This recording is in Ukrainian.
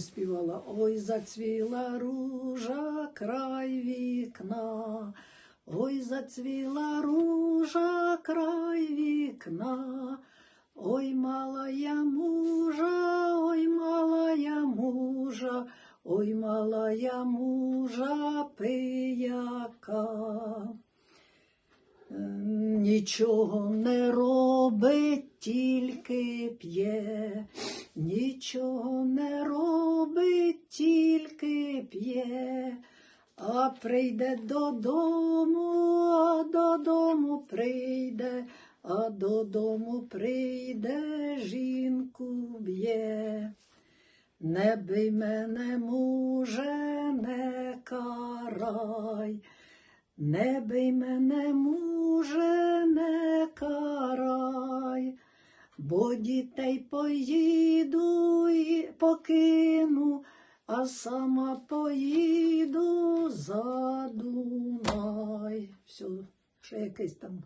співала. Ой, зацвіла ружа край вікна. Ой, зацвіла ружа край вікна. Ой, малая мужа, ой, малая мужа, ой, малая мужа пияка. Ем, Нічого не робить, тільки п'є, нічого не п'є, а прийде додому, а додому прийде, а додому прийде, жінку б'є. Не бий мене, муже, не карай. Не бий мене, муже, не карай, бо дітей поїду і покину, а сама поїду за Дунай. Все, ще якийсь там